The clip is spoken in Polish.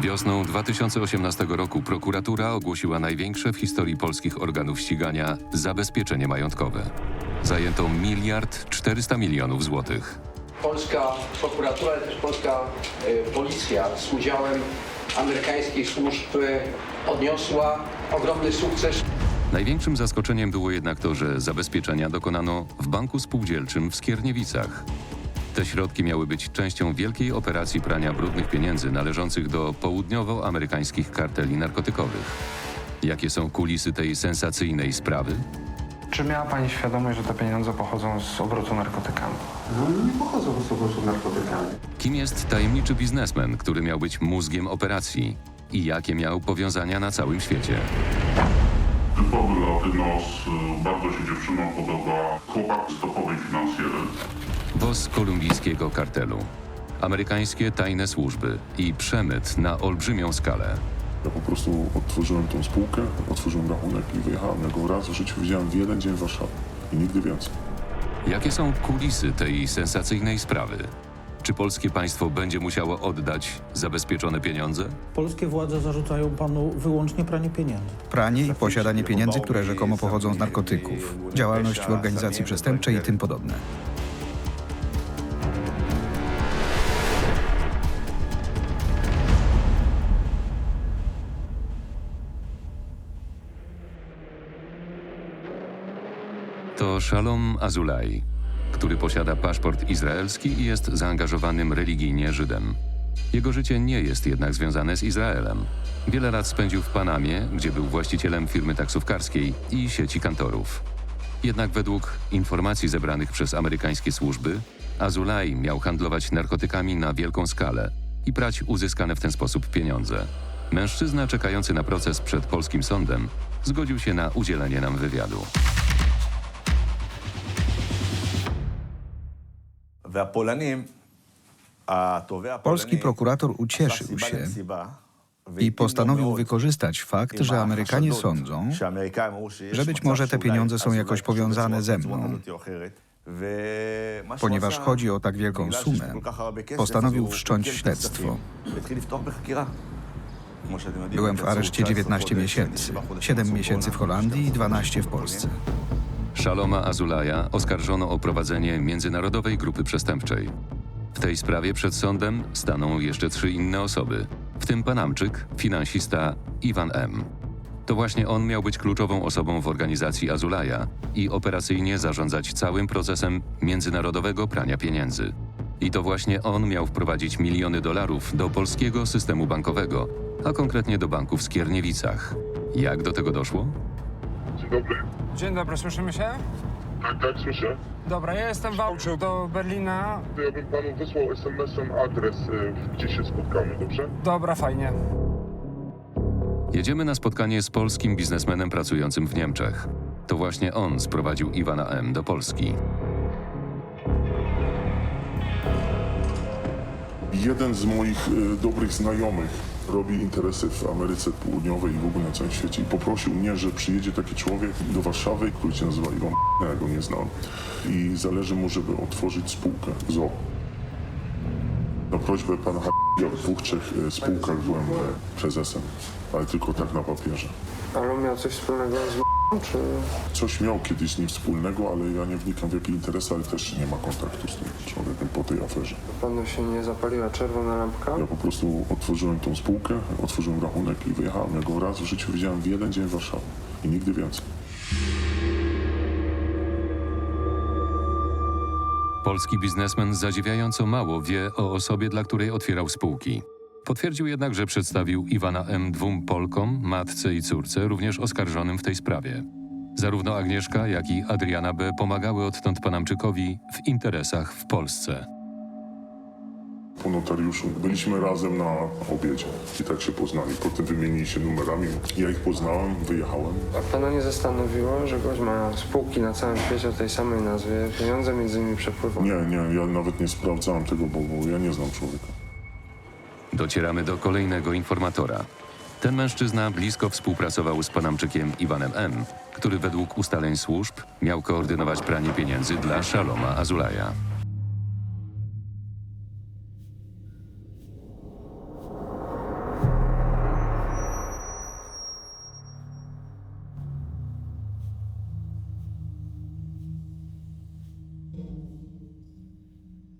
Wiosną 2018 roku prokuratura ogłosiła największe w historii polskich organów ścigania zabezpieczenie majątkowe. Zajęto miliard 400 milionów złotych. polska prokuratura, ale też polska e, policja z udziałem amerykańskich służb odniosła ogromny sukces. Największym zaskoczeniem było jednak to, że zabezpieczenia dokonano w banku spółdzielczym w Skierniewicach. Te środki miały być częścią wielkiej operacji prania brudnych pieniędzy należących do południowoamerykańskich karteli narkotykowych. Jakie są kulisy tej sensacyjnej sprawy? Czy miała Pani świadomość, że te pieniądze pochodzą z obrotu narkotykami? No nie pochodzą z obrotu narkotykami. Kim jest tajemniczy biznesmen, który miał być mózgiem operacji? I jakie miał powiązania na całym świecie? Y, bardzo się dziewczynom podoba, chłopak z topowej finansjery. Boss kolumbijskiego kartelu. Amerykańskie tajne służby i przemyt na olbrzymią skalę. Ja po prostu otworzyłem tą spółkę, otworzyłem rachunek i wyjechałem. Ja go raz w życiu widziałem w jeden dzień w Warszawie i nigdy więcej. Jakie są kulisy tej sensacyjnej sprawy? Czy polskie państwo będzie musiało oddać zabezpieczone pieniądze? Polskie władze zarzucają panu wyłącznie pranie pieniędzy. Pranie i posiadanie pieniędzy, które rzekomo pochodzą z narkotyków, działalność w organizacji przestępczej i tym podobne. To Shalom Azulai, który posiada paszport izraelski i jest zaangażowanym religijnie Żydem. Jego życie nie jest jednak związane z Izraelem. Wiele lat spędził w Panamie, gdzie był właścicielem firmy taksówkarskiej i sieci kantorów. Jednak według informacji zebranych przez amerykańskie służby, Azulai miał handlować narkotykami na wielką skalę i prać uzyskane w ten sposób pieniądze. Mężczyzna czekający na proces przed polskim sądem zgodził się na udzielenie nam wywiadu. Polski prokurator ucieszył się i postanowił wykorzystać fakt, że Amerykanie sądzą, że być może te pieniądze są jakoś powiązane ze mną. Ponieważ chodzi o tak wielką sumę, postanowił wszcząć śledztwo. Byłem w areszcie 19 miesięcy, 7 miesięcy w Holandii i 12 w Polsce. Szaloma Azulaja oskarżono o prowadzenie międzynarodowej grupy przestępczej. W tej sprawie przed sądem staną jeszcze trzy inne osoby, w tym Panamczyk, finansista Iwan M. To właśnie on miał być kluczową osobą w organizacji Azulaja i operacyjnie zarządzać całym procesem międzynarodowego prania pieniędzy. I to właśnie on miał wprowadzić miliony dolarów do polskiego systemu bankowego, a konkretnie do banku w Skierniewicach. Jak do tego doszło? Dzień dobry. Dzień dobry, słyszymy się? Tak, tak, słyszę. Dobra, ja jestem w Auczu do Berlina. To ja bym panu wysłał SMS-em adres, y, gdzie się spotkamy, dobrze? Dobra, fajnie. Jedziemy na spotkanie z polskim biznesmenem pracującym w Niemczech. To właśnie on sprowadził Iwana M. do Polski. Jeden z moich y, dobrych znajomych robi interesy w Ameryce Południowej i w ogóle na całym świecie i poprosił mnie, że przyjedzie taki człowiek do Warszawy, który się nazywa Iwan ja go nie znam i zależy mu, żeby otworzyć spółkę w zoo. Na prośbę pana ja w dwóch, trzech y, spółkach byłem y, prezesem, ale tylko tak na papierze. Ale on miał coś wspólnego z m***ą, czy... Coś miał kiedyś z nim wspólnego, ale ja nie wnikam w jakie interesy, ale też nie ma kontaktu z tym człowiekiem po tej aferze. Panu się nie zapaliła czerwona lampka? Ja po prostu otworzyłem tą spółkę, otworzyłem rachunek i wyjechałem. Ja go raz w życiu widziałem w jeden dzień w Warszawie i nigdy więcej. Polski biznesmen zadziwiająco mało wie o osobie, dla której otwierał spółki. Potwierdził jednak, że przedstawił Iwana M. dwóm Polkom, matce i córce, również oskarżonym w tej sprawie. Zarówno Agnieszka, jak i Adriana B. pomagały odtąd Panamczykowi w interesach w Polsce. Po notariuszu byliśmy razem na obiedzie i tak się poznali. Potem wymienili się numerami. Ja ich poznałem, wyjechałem. A pana nie zastanowiło, że gość ma spółki na całym świecie o tej samej nazwie, pieniądze między nimi przepływają? Nie, nie, ja nawet nie sprawdzałem tego, bo, bo ja nie znam człowieka. Docieramy do kolejnego informatora. Ten mężczyzna blisko współpracował z Panamczykiem Iwanem M., który według ustaleń służb miał koordynować pranie pieniędzy dla Szaloma Azulaja.